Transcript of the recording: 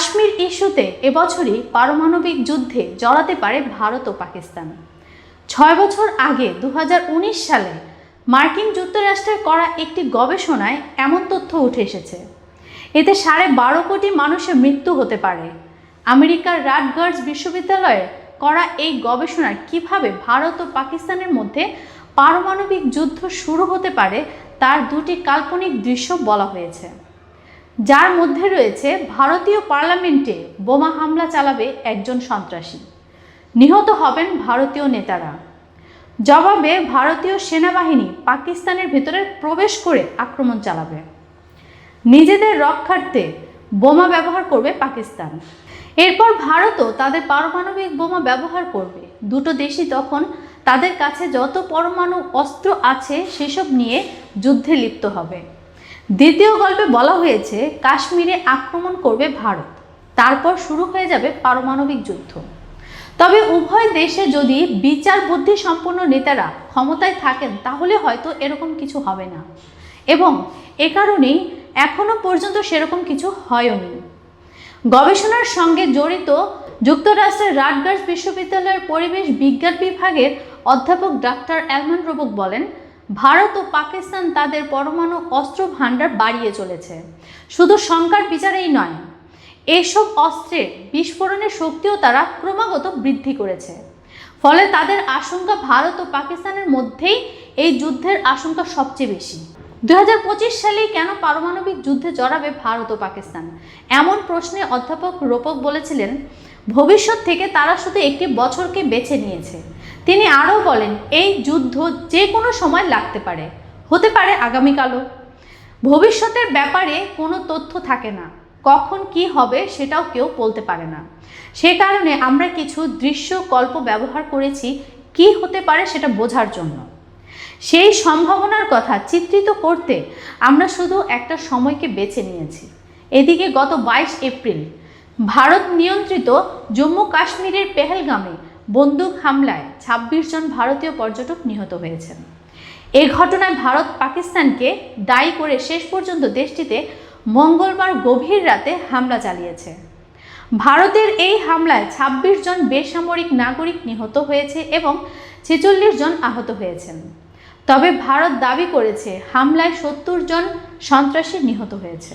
কাশ্মীর ইস্যুতে এবছরই পারমাণবিক যুদ্ধে জড়াতে পারে ভারত ও পাকিস্তান। ছয় বছর আগে দু হাজার উনিশ সালে মার্কিন যুক্তরাষ্ট্রের করা একটি গবেষণায় এমন তথ্য উঠে এসেছে। এতে সাড়ে বারো কোটি মানুষের মৃত্যু হতে পারে। আমেরিকার রাটগার্স বিশ্ববিদ্যালয়ে করা এই গবেষণার কীভাবে ভারত ও পাকিস্তানের মধ্যে পারমাণবিক যুদ্ধ শুরু হতে পারে তার দুটি কাল্পনিক দৃশ্য বলা হয়েছে। যার মধ্যে রয়েছে ভারতীয় পার্লামেন্টে বোমা হামলা চালাবে একজন সন্ত্রাসী। নিহত হবেন ভারতীয় নেতারা। জবাবে ভারতীয় সেনাবাহিনী পাকিস্তানের ভেতরে প্রবেশ করে আক্রমণ চালাবে। নিজেদের রক্ষার্থে বোমা ব্যবহার করবে পাকিস্তান। এরপর ভারতও তাদের পারমাণবিক বোমা ব্যবহার করবে। দুটো দেশই তখন তাদের কাছে যত পরমাণু অস্ত্র আছে সেসব নিয়ে যুদ্ধে লিপ্ত হবে। দ্বিতীয় গল্পে বলা হয়েছে, কাশ্মীরে আক্রমণ করবে ভারত। তারপর শুরু হয়ে যাবে পারমাণবিক যুদ্ধ। তবে উভয় দেশে যদি বিচার বুদ্ধি সম্পন্ন নেতারা ক্ষমতায় থাকেন, তাহলে হয়তো এরকম কিছু হবে না। এবং এ কারণেই এখনও পর্যন্ত সেরকম কিছু হয়নি। গবেষণার সঙ্গে জড়িত যুক্তরাষ্ট্রের রাটগার্স বিশ্ববিদ্যালয়ের পরিবেশ বিজ্ঞান বিভাগের অধ্যাপক ডাক্তার অ্যালমান রোবক বলেন ভারত ও পাকিস্তান তাদের পরমাণু অস্ত্র ভাণ্ডার বাড়িয়ে চলেছে। শুধু সংখ্যার বিচারেই নয়, এসব অস্ত্রের বিস্ফোরণের শক্তিও তারা ক্রমাগত বৃদ্ধি করেছে। ফলে তাদের আশঙ্কা ভারত ও পাকিস্তানের মধ্যেই এই যুদ্ধের আশঙ্কা সবচেয়ে বেশি। দু সালেই কেন পারমাণবিক যুদ্ধে জড়াবে ভারত ও পাকিস্তান? এমন প্রশ্নে অধ্যাপক রোপক বলেছিলেন, ভবিষ্যৎ থেকে তারা শুধু একটি বছরকে বেছে নিয়েছে। তিনি আরও বলেন, এই যুদ্ধ যে কোনো সময় লাগতে পারে। হতে পারে আগামীকালও। ভবিষ্যতের ব্যাপারে কোনো তথ্য থাকে না। কখন কি হবে সেটাও কেউ বলতে পারে না। সে কারণে আমরা কিছু দৃশ্য, কল্প ব্যবহার করেছি, কি হতে পারে সেটা বোঝার জন্য। সেই সম্ভাবনার কথা চিত্রিত করতে আমরা শুধু একটা সময়কে বেছে নিয়েছি। এদিকে গত বাইশ এপ্রিল, ভারত নিয়ন্ত্রিত জম্মু কাশ্মীরের পেহেলগামে বন্দুক হামলায় ২৬ জন ভারতীয় পর্যটক নিহত হয়েছেন। এ ঘটনায় ভারত পাকিস্তানকে দায়ী করে শেষ পর্যন্ত দেশটিতে মঙ্গলবার গভীর রাতে হামলা চালিয়েছে। ভারতের এই হামলায় ২৬ জন বেসামরিক নাগরিক নিহত হয়েছে এবং ছেচল্লিশ জন আহত হয়েছেন। তবে ভারত দাবি করেছে, হামলায় সত্তর জন সন্ত্রাসী নিহত হয়েছে।